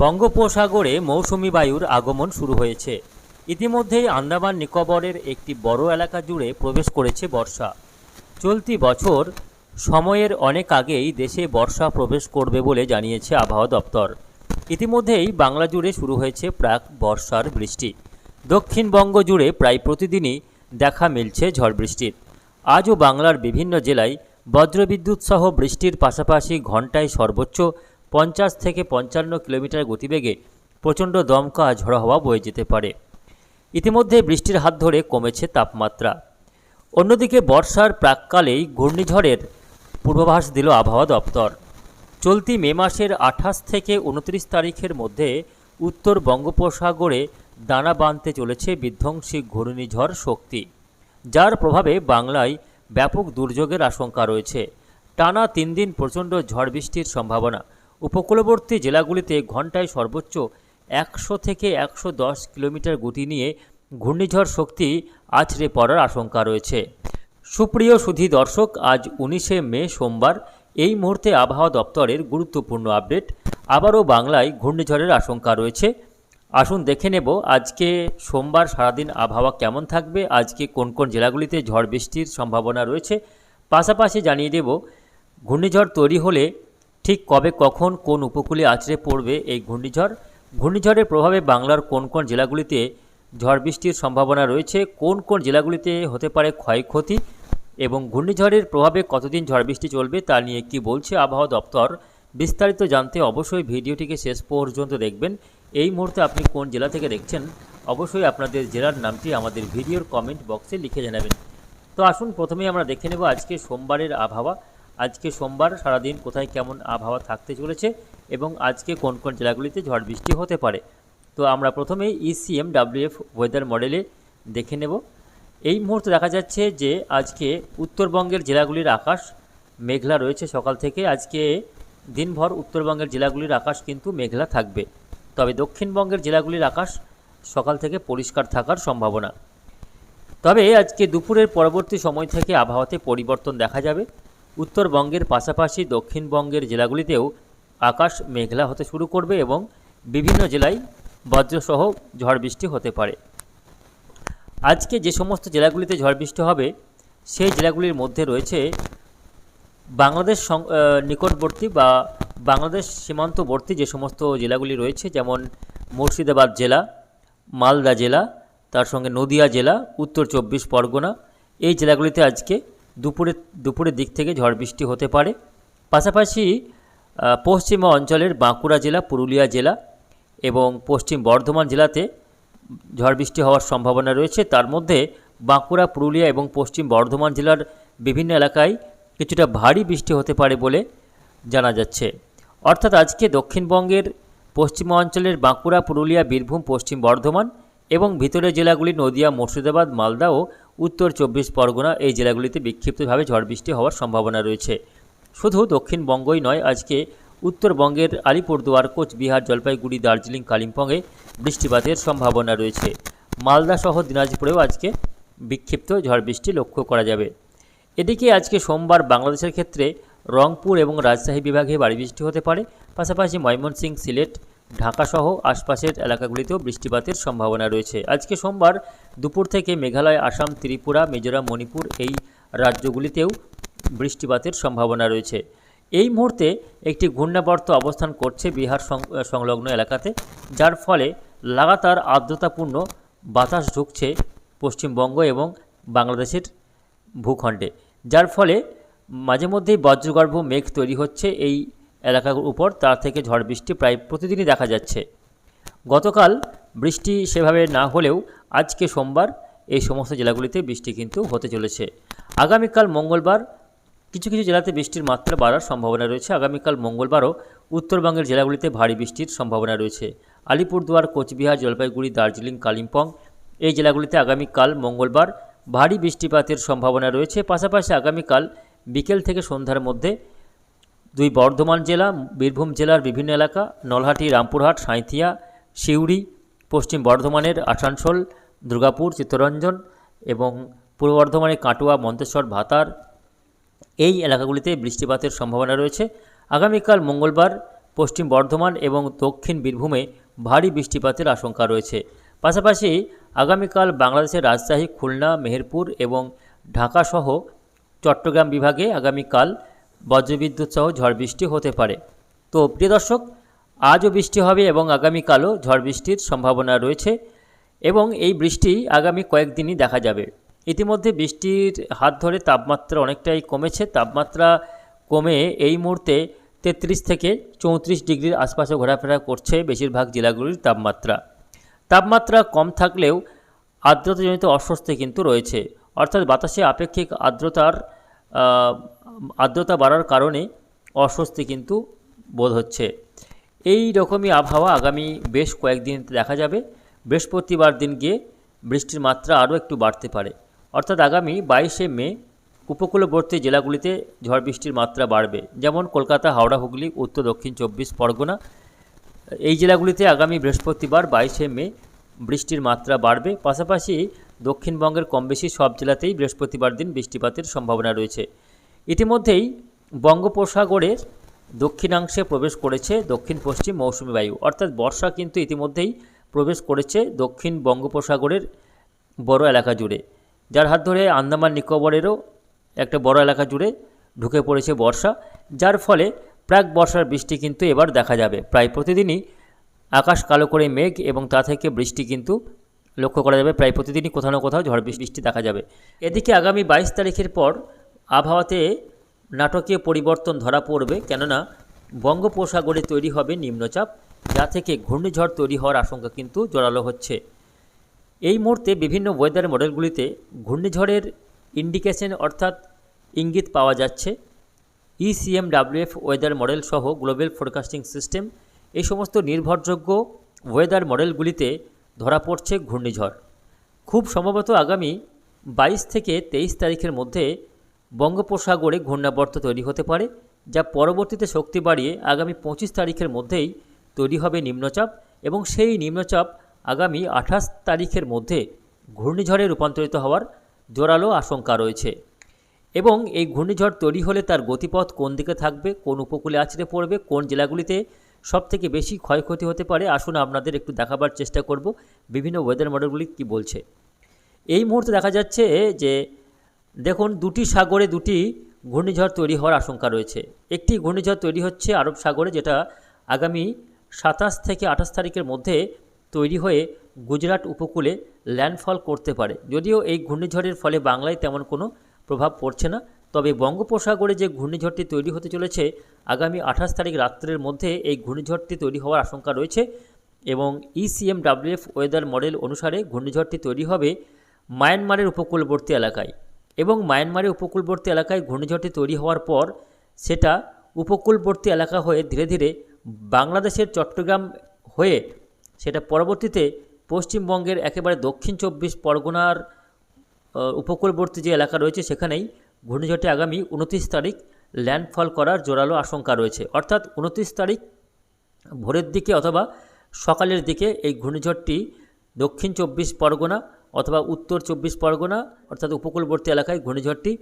বঙ্গোপসাগরে মৌসুমি বায়ুর আগমন শুরু হয়েছে। ইতিমধ্যেই আন্দামান নিকোবরের একটি বড় এলাকা জুড়ে প্রবেশ করেছে বর্ষা। চলতি বছর সময়ের অনেক আগেই দেশে বর্ষা প্রবেশ করবে বলে জানিয়েছে আবহাওয়া দপ্তর। ইতিমধ্যেই বাংলা জুড়ে শুরু হয়েছে প্রাক বর্ষার বৃষ্টি। দক্ষিণবঙ্গ জুড়ে প্রায় প্রতিদিনই দেখা মিলছে ঝড় বৃষ্টির। আজও বাংলার বিভিন্ন জেলায় বজ্রবিদ্যুৎ সহ বৃষ্টির পাশাপাশি ঘন্টায় সর্বোচ্চ পঞ্চাশ থেকে পঞ্চান্ন কিলোমিটার গতিবেগে প্রচণ্ড দমকা ঝড়ো হওয়া বয়ে যেতে পারে। ইতিমধ্যে বৃষ্টির হাত ধরে কমেছে তাপমাত্রা। অন্যদিকে বর্ষার প্রাককালেই ঘূর্ণিঝড়ের পূর্বাভাস দিল আবহাওয়া দপ্তর। চলতি মে মাসের আঠাশ থেকে উনত্রিশ তারিখের মধ্যে উত্তর বঙ্গোপসাগরে দানা বাঁধতে চলেছে বিধ্বংসী ঘূর্ণিঝড় শক্তি, যার প্রভাবে বাংলায় ব্যাপক দুর্যোগের আশঙ্কা রয়েছে। টানা তিন দিন প্রচণ্ড ঝড় বৃষ্টির সম্ভাবনা উপকূলবর্তী জেলাগুলিতে ঘন্টায় সর্বোচ্চ একশো থেকে একশো দশ কিলোমিটার গতি নিয়ে ঘূর্ণিঝড় শক্তি আছড়ে পড়ার আশঙ্কা রয়েছে। সুপ্রিয় সুধী দর্শক, আজ উনিশে মে সোমবার এই মুহূর্তে আবহাওয়া দপ্তরের গুরুত্বপূর্ণ আপডেট। আবারও বাংলায় ঘূর্ণিঝড়ের আশঙ্কা রয়েছে। আসুন দেখে নেব আজকে সোমবার সারাদিন আবহাওয়া কেমন থাকবে, আজকে কোন কোন জেলাগুলিতে ঝড় বৃষ্টির সম্ভাবনা রয়েছে। পাশাপাশি জানিয়ে দেব, ঘূর্ণিঝড় তৈরি হলে ঠিক কবে, কখন, কোন উপকূলে আছড়ে পড়বে এই ঘূর্ণিঝড়? ঘূর্ণিঝড়ের প্রভাবে বাংলার কোন কোন জেলাগুলিতে ঝড় বৃষ্টির সম্ভাবনা রয়েছে? কোন কোন জেলাগুলিতে হতে পারে ক্ষয়ক্ষতি? এবং ঘূর্ণিঝড়ের প্রভাবে কতদিন ঝড় বৃষ্টি চলবে তা নিয়ে কি বলছে আবহাওয়া দপ্তর? বিস্তারিত জানতে অবশ্যই ভিডিওটিকে শেষ পর্যন্ত দেখবেন। এই মুহূর্তে আপনি কোন জেলা থেকে দেখছেন? অবশ্যই আপনাদের জেলার নামটি আমাদের ভিডিওর কমেন্ট বক্সে লিখে জানাবেন। তো আসুন, প্রথমেই আমরা দেখে নেব আজকে সোমবারের আবহাওয়া। আজকে সোমবার সারাদিন কোথায় কেমন আবহাওয়া থাকতে চলেছে এবং আজকে কোন কোন জেলাগুলিতে ঝড় বৃষ্টি হতে পারে? তো আমরা প্রথমেই ইসিএম ডাব্লিউএফ ওয়েদার মডেলে দেখে নেব। এই মুহূর্তে দেখা যাচ্ছে যে আজকে উত্তরবঙ্গের জেলাগুলির আকাশ মেঘলা রয়েছে সকাল থেকে। আজকে দিনভর উত্তরবঙ্গের জেলাগুলির আকাশ কিন্তু মেঘলা থাকবে। তবে দক্ষিণবঙ্গের জেলাগুলির আকাশ সকাল থেকে পরিষ্কার থাকার সম্ভাবনা। তবে আজকে দুপুরের পরবর্তী সময় থেকে আবহাওয়াতে পরিবর্তন দেখা যাবে। উত্তরবঙ্গের পাশাপাশি দক্ষিণবঙ্গের জেলাগুলিতেও আকাশ মেঘলা হতে শুরু করবে এবং বিভিন্ন জেলায় বজ্রসহ ঝড় বৃষ্টি হতে পারে। আজকে যে সমস্ত জেলাগুলিতে ঝড় বৃষ্টি হবে, সেই জেলাগুলির মধ্যে রয়েছে বাংলাদেশ নিকটবর্তী বা বাংলাদেশ সীমান্তবর্তী যে সমস্ত জেলাগুলি রয়েছে, যেমন মুর্শিদাবাদ জেলা, মালদা জেলা, তার সঙ্গে নদিয়া জেলা, উত্তর চব্বিশ পরগনা, এই জেলাগুলিতে আজকে দুপুরে, দুপুরের দিক থেকে ঝড় বৃষ্টি হতে পারে। পাশাপাশি পশ্চিমা অঞ্চলের বাঁকুড়া জেলা, পুরুলিয়া জেলা এবং পশ্চিম বর্ধমান জেলাতে ঝড় বৃষ্টি হওয়ার সম্ভাবনা রয়েছে। তার মধ্যে বাঁকুড়া, পুরুলিয়া এবং পশ্চিম বর্ধমান জেলার বিভিন্ন এলাকায় কিছুটা ভারী বৃষ্টি হতে পারে বলে জানা যাচ্ছে। অর্থাৎ আজকে দক্ষিণবঙ্গের পশ্চিমাঞ্চলের বাঁকুড়া, পুরুলিয়া, বীরভূম, পশ্চিম বর্ধমান এবং ভিতরের জেলাগুলি নদিয়া, মুর্শিদাবাদ, মালদা ও উত্তর চব্বিশ পরগনা এই জেলাগুলিতে বিক্ষিপ্তভাবে ঝড় বৃষ্টি হওয়ার সম্ভাবনা রয়েছে। শুধু দক্ষিণবঙ্গই নয়, আজকে উত্তরবঙ্গের আলিপুরদুয়ার, কোচবিহার, জলপাইগুড়ি, দার্জিলিং, কালিম্পংয়ে বৃষ্টিপাতের সম্ভাবনা রয়েছে। মালদা সহ দিনাজপুরেও আজকে বিক্ষিপ্ত ঝড় বৃষ্টি লক্ষ্য করা যাবে। এদিকে আজকে সোমবার বাংলাদেশের ক্ষেত্রে রংপুর এবং রাজশাহী বিভাগে বাড়ি বৃষ্টি হতে পারে। পাশাপাশি ময়মনসিংহ, সিলেট ঢাকাসহ আশপাশের এলাকাগুলিতেও বৃষ্টিপাতের সম্ভাবনা রয়েছে। আজকে সোমবার দুপুর থেকে মেঘালয়, আসাম, ত্রিপুরা, মিজোরাম, মণিপুর এই রাজ্যগুলিতেও বৃষ্টিপাতের সম্ভাবনা রয়েছে। এই মুহূর্তে একটি ঘূর্ণাবর্ত অবস্থান করছে বিহার সংলগ্ন এলাকাতে, যার ফলে লাগাতার আর্দ্রতাপূর্ণ বাতাস ঢুকছে পশ্চিমবঙ্গ এবং বাংলাদেশের ভূখণ্ডে। যার ফলে মাঝে মধ্যেই বজ্রগর্ভ মেঘ তৈরি হচ্ছে এই এলাকার উপর তার থেকে ঝড় বৃষ্টি প্রায় প্রতিদিনই দেখা যাচ্ছে। গতকাল বৃষ্টি সেভাবে না হলেও আজকে সোমবার এই সমস্ত জেলাগুলিতে বৃষ্টি কিন্তু হতে চলেছে। আগামীকাল মঙ্গলবার কিছু কিছু জেলাতে বৃষ্টির মাত্রা বাড়ার সম্ভাবনা রয়েছে। আগামীকাল মঙ্গলবারও উত্তরবঙ্গের জেলাগুলিতে ভারী বৃষ্টির সম্ভাবনা রয়েছে। আলিপুরদুয়ার, কোচবিহার, জলপাইগুড়ি, দার্জিলিং, কালিম্পং এই জেলাগুলিতে আগামীকাল মঙ্গলবার ভারী বৃষ্টিপাতের সম্ভাবনা রয়েছে। পাশাপাশি আগামীকাল বিকেল থেকে সন্ধ্যার মধ্যে দুই বর্ধমান জেলা, বীরভূম জেলার বিভিন্ন এলাকা, নলহাটি, রামপুরহাট, সাঁইথিয়া, সিউড়ি, পশ্চিম বর্ধমানের আসানসোল, দুর্গাপুর, চিত্তরঞ্জন এবং পূর্ব বর্ধমানের কাটোয়া, মন্তেশ্বর, ভাতার। এই এলাকাগুলিতে বৃষ্টিপাতের সম্ভাবনা রয়েছে। আগামীকাল মঙ্গলবার পশ্চিম বর্ধমান এবং দক্ষিণ বীরভূমে ভারী বৃষ্টিপাতের আশঙ্কা রয়েছে। পাশাপাশি আগামীকাল বাংলাদেশের রাজশাহী, খুলনা, মেহেরপুর এবং ঢাকাসহ চট্টগ্রাম বিভাগে আগামীকাল বজ্রবিদ্যুৎ সহ ঝড় বৃষ্টি হতে পারে। তো প্রিয় দর্শক, আজও বৃষ্টি হবে এবং আগামীকালও ঝড় বৃষ্টির সম্ভাবনা রয়েছে এবং এই বৃষ্টি আগামী কয়েকদিনই দেখা যাবে। ইতিমধ্যে বৃষ্টির হাত ধরে তাপমাত্রা অনেকটাই কমেছে। তাপমাত্রা কমে এই মুহূর্তে তেত্রিশ থেকে চৌত্রিশ ডিগ্রির আশপাশে ঘোরাফেরা করছে বেশিরভাগ জেলাগুলির তাপমাত্রা। তাপমাত্রা কম থাকলেও আর্দ্রতাজনিত অস্বস্তি কিন্তু রয়েছে। অর্থাৎ বাতাসে আপেক্ষিক আর্দ্রতার আর্দ্রতা বাড়ার কারণে অস্বস্তি কিন্তু বোধ হচ্ছে। এই রকমই আবহাওয়া আগামী বেশ কয়েকদিন দেখা যাবে। বৃহস্পতিবার দিন গিয়ে বৃষ্টির মাত্রা আরও একটু বাড়তে পারে। অর্থাৎ আগামী বাইশে মে উপকূলবর্তী জেলাগুলিতে ঝড় বৃষ্টির মাত্রা বাড়বে। যেমন কলকাতা, হাওড়া, হুগলি, উত্তর, দক্ষিণ চব্বিশ, পরগনা। এই জেলাগুলিতে আগামী বৃহস্পতিবার বাইশে মে বৃষ্টির মাত্রা বাড়বে। পাশাপাশি দক্ষিণবঙ্গের কমবেশি সব জেলাতেই বৃহস্পতিবার দিন বৃষ্টিপাতের সম্ভাবনা রয়েছে। ইতিমধ্যেই বঙ্গোপসাগরের দক্ষিণাংশে প্রবেশ করেছে দক্ষিণ পশ্চিম মৌসুমি বায়ু। অর্থাৎ বর্ষা কিন্তু ইতিমধ্যেই প্রবেশ করেছে দক্ষিণ বঙ্গোপসাগরের বড় এলাকা জুড়ে। যার হাত ধরে আন্দামান নিকোবরেরও একটা বড় এলাকা জুড়ে ঢুকে পড়েছে বর্ষা, যার ফলে প্রাক বর্ষার বৃষ্টি কিন্তু এবার দেখা যাবে। প্রায় প্রতিদিনই আকাশ কালো করে মেঘ এবং তা থেকে বৃষ্টি কিন্তু লক্ষ্য করা যাবে। প্রায় প্রতিদিনই কোথাও না কোথাও ঝড় বৃষ্টি দেখা যাবে। এদিকে আগামী বাইশ তারিখের পর আবহাওয়াতে নাটকীয় পরিবর্তন ধরা পড়বে, কেননা বঙ্গোপসাগরে তৈরি হবে নিম্নচাপ, যা থেকে ঘূর্ণিঝড় তৈরি হওয়ার আশঙ্কা কিন্তু জোরালো হচ্ছে। এই মুহূর্তে বিভিন্ন ওয়েদার মডেলগুলিতে ঘূর্ণিঝড়ের ইন্ডিকেশন অর্থাৎ ইঙ্গিত পাওয়া যাচ্ছে। ইসিএমডাব্লিউএফ ওয়েদার মডেল সহ গ্লোবাল ফোরকাস্টিং সিস্টেম এই সমস্ত নির্ভরযোগ্য ওয়েদার মডেলগুলিতে ধরা পড়ছে ঘূর্ণিঝড়। খুব সম্ভবত আগামী বাইশ থেকে তেইশ তারিখের মধ্যে বঙ্গোপসাগরে ঘূর্ণাবর্ত তৈরি হতে পারে, যা পরবর্তীতে শক্তি বাড়িয়ে আগামী পঁচিশ তারিখের মধ্যেই তৈরি হবে নিম্নচাপ এবং সেই নিম্নচাপ আগামী আঠাশ তারিখের মধ্যে ঘূর্ণিঝড়ে রূপান্তরিত হওয়ার জোরালো আশঙ্কা রয়েছে। এবং এই ঘূর্ণিঝড় তৈরি হলে তার গতিপথ কোন দিকে থাকবে, কোন উপকূলে আছড়ে পড়বে, কোন জেলাগুলিতে সবথেকে বেশি ক্ষয়ক্ষতি হতে পারে, আসুন আপনাদের একটু দেখাবার চেষ্টা করব। বিভিন্ন ওয়েদার মডেলগুলি কি বলছে? এই মুহূর্তে দেখা যাচ্ছে যে দেখুন, দুটি সাগরে দুটি ঘূর্ণিঝড় তৈরি হওয়ার আশঙ্কা রয়েছে। একটি ঘূর্ণিঝড় তৈরি হচ্ছে আরব সাগরে, যেটা আগামী সাতাশ থেকে আঠাশ তারিখের মধ্যে তৈরি হয়ে গুজরাট উপকূলে ল্যান্ডফল করতে পারে। যদিও এই ঘূর্ণিঝড়ের ফলে বাংলায় তেমন কোনো প্রভাব পড়ছে না, তবে বঙ্গোপসাগরে যে ঘূর্ণিঝড়টি তৈরি হতে চলেছে, আগামী আঠাশ তারিখ রাত্রের মধ্যে এই ঘূর্ণিঝড়টি তৈরি হওয়ার আশঙ্কা রয়েছে এবং ইসিএমডাব্লিউএফ ওয়েদার মডেল অনুসারে ঘূর্ণিঝড়টি তৈরি হবে মায়ানমারের উপকূলবর্তী এলাকায়। এবং মায়ানমারের উপকূলবর্তী এলাকায় ঘূর্ণিঝড়টি তৈরি হওয়ার পর সেটা উপকূলবর্তী এলাকা হয়ে ধীরে ধীরে বাংলাদেশের চট্টগ্রাম হয়ে সেটা পরবর্তীতে পশ্চিমবঙ্গের একেবারে দক্ষিণ চব্বিশ পরগনার উপকূলবর্তী যে এলাকা রয়েছে সেখানেই ঘূর্ণিঝড়টি আগামী উনত্রিশ তারিখ ল্যান্ডফল করার জোরালো আশঙ্কা রয়েছে। অর্থাৎ উনত্রিশ তারিখ ভোরের দিকে অথবা সকালের দিকে এই ঘূর্ণিঝড়টি দক্ষিণ চব্বিশ পরগনা অথবা উত্তর চব্বিশ পরগনা, অর্থাৎ উপকূলবর্তী এলাকায় ঘূর্ণিঝড়টি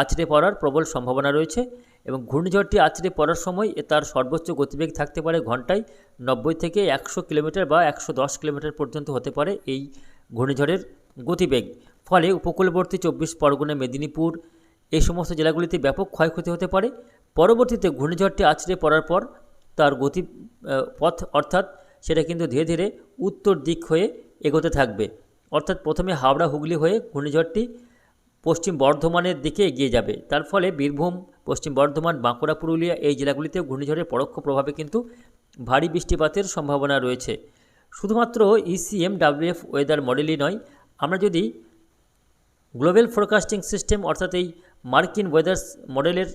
আছড়ে পড়ার প্রবল সম্ভাবনা রয়েছে এবং ঘূর্ণিঝড়টি আছড়ে পড়ার সময় তার সর্বোচ্চ গতিবেগ থাকতে পারে ঘন্টায় নব্বই থেকে একশো কিলোমিটার বা একশো দশ কিলোমিটার পর্যন্ত হতে পারে এই ঘূর্ণিঝড়ের গতিবেগ। ফলে উপকূলবর্তী চব্বিশ পরগনা, মেদিনীপুর এই সমস্ত জেলাগুলিতে ব্যাপক ক্ষয়ক্ষতি হতে পারে। পরবর্তীতে ঘূর্ণিঝড়টি আছড়ে পড়ার পর তার গতি পথ অর্থাৎ সেটা কিন্তু ধীরে ধীরে উত্তর দিক হয়ে এগোতে থাকবে। অর্থাৎ প্রথমে হাওড়া হুগলি হয়ে ঘূর্ণিঝড়টি পশ্চিম বর্ধমানের দিকে এগিয়ে যাবে। তার ফলে বীরভূম, পশ্চিম বর্ধমান, বাঁকুড়া, পুরুলিয়া এই জেলাগুলিতে ঘূর্ণিঝড়ের পরোক্ষ প্রভাবে কিন্তু ভারী বৃষ্টিপাতের সম্ভাবনা রয়েছে। শুধুমাত্র ইসিএম ডাব্লিউএফ ওয়েদার মডেলই নয়, আমরা যদি গ্লোবাল ফোরকাস্টিং সিস্টেম অর্থাৎ এই মার্কিন ওয়েদার মডেলের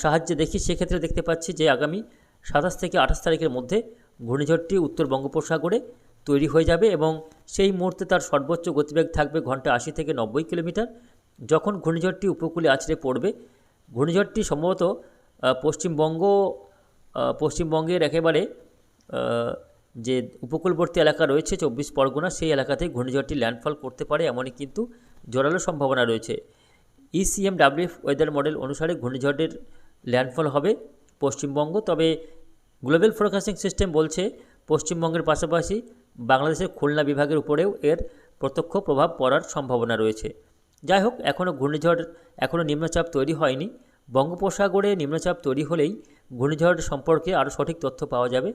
সাহায্যে দেখি, সেক্ষেত্রে দেখতে পাচ্ছি যে আগামী সাতাশ থেকে আঠাশ তারিখের মধ্যে ঘূর্ণিঝড়টি উত্তর বঙ্গোপসাগরে তৈরি হয়ে যাবে এবং সেই মুহূর্তে তার সর্বোচ্চ গতিবেগ থাকবে ঘণ্টা আশি থেকে নব্বই কিলোমিটার। যখন ঘূর্ণিঝড়টি উপকূলে আছড়ে পড়বে, ঘূর্ণিঝড়টি সম্ভবত পশ্চিমবঙ্গ পশ্চিমবঙ্গের একেবারে যে উপকূলবর্তী এলাকা রয়েছে চব্বিশ পরগনা, সেই এলাকাতেই ঘূর্ণিঝড়টি ল্যান্ডফল করতে পারে, এমনই কিন্তু জোরালো সম্ভাবনা রয়েছে। E ইসিএমডাব্লিউএফ ওয়েদার মডেল অনুসারে ঘূর্ণিঝড়ের ল্যান্ডফল হবে পশ্চিমবঙ্গ, তবে গ্লোবাল ফোরকাস্টিং সিস্টেম বলছে পশ্চিমবঙ্গের পাশাপাশি বাংলাদেশের খুলনা বিভাগের উপরেও এর প্রত্যক্ষ প্রভাব পড়ার সম্ভাবনা রয়েছে। যাই হোক এখনও ঘূর্ণিঝড় এখনও নিম্নচাপ তৈরি হয়নি। বঙ্গোপসাগরে নিম্নচাপ তৈরি হলেই ঘূর্ণিঝড় সম্পর্কে আরও সঠিক তথ্য পাওয়া যাবে।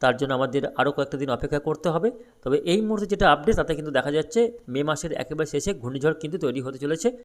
তার জন্য আমাদের আরও কয়েকটা দিন অপেক্ষা করতে হবে। তবে এই মুহূর্তে যেটা আপডেট তাতে কিন্তু দেখা যাচ্ছে, মে মাসের একেবারে শেষে ঘূর্ণিঝড় কিন্তু তৈরি হতে চলেছে।